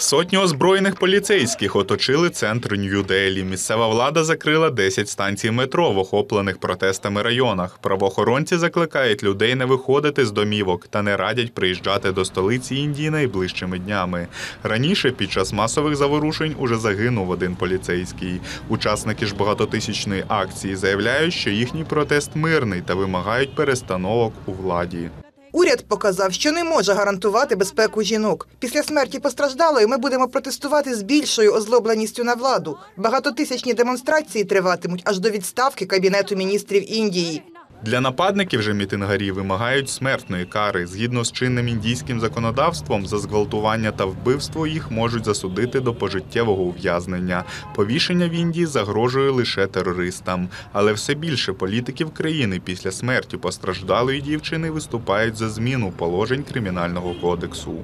Сотні озброєних поліцейських оточили центр Нью-Делі. Місцева влада закрила 10 станцій метро в охоплених протестами районах. Правоохоронці закликають людей не виходити з домівок та не радять приїжджати до столиці Індії найближчими днями. Раніше під час масових заворушень уже загинув один поліцейський. Учасники ж багатотисячної акції заявляють, що їхній протест мирний та вимагають перестановок у владі. Уряд показав, що не може гарантувати безпеку жінок. Після смерті постраждалої ми будемо протестувати з більшою озлобленістю на владу. Багатотисячні демонстрації триватимуть аж до відставки Кабінету міністрів Індії. Для нападників же мітингарі вимагають смертної кари. Згідно з чинним індійським законодавством, за зґвалтування та вбивство їх можуть засудити до пожиттєвого ув'язнення. Повішення в Індії загрожує лише терористам. Але все більше політиків країни після смерті постраждалої дівчини виступають за зміну положень кримінального кодексу.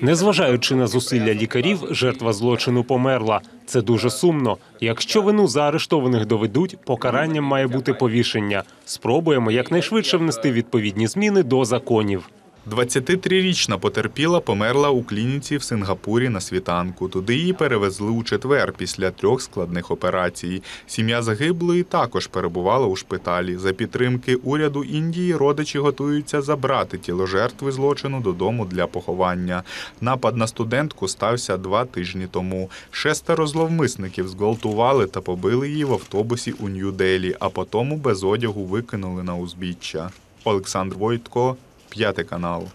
Незважаючи на зусилля лікарів, жертва злочину померла. Це дуже сумно. Якщо вину заарештованих доведуть, покаранням має бути повішення. Спробуємо якнайшвидше внести відповідні зміни до законів. 23-річна потерпіла померла у клініці в Сингапурі на світанку. Туди її перевезли у четвер після трьох складних операцій. Сім'я загиблої також перебувала у шпиталі. За підтримки уряду Індії родичі готуються забрати тіло жертви злочину додому для поховання. Напад на студентку стався два тижні тому. Шестеро зловмисників зґвалтували та побили її в автобусі у Нью-Делі, а потому без одягу викинули на узбіччя. Олександр Войтко, п'ятий канал.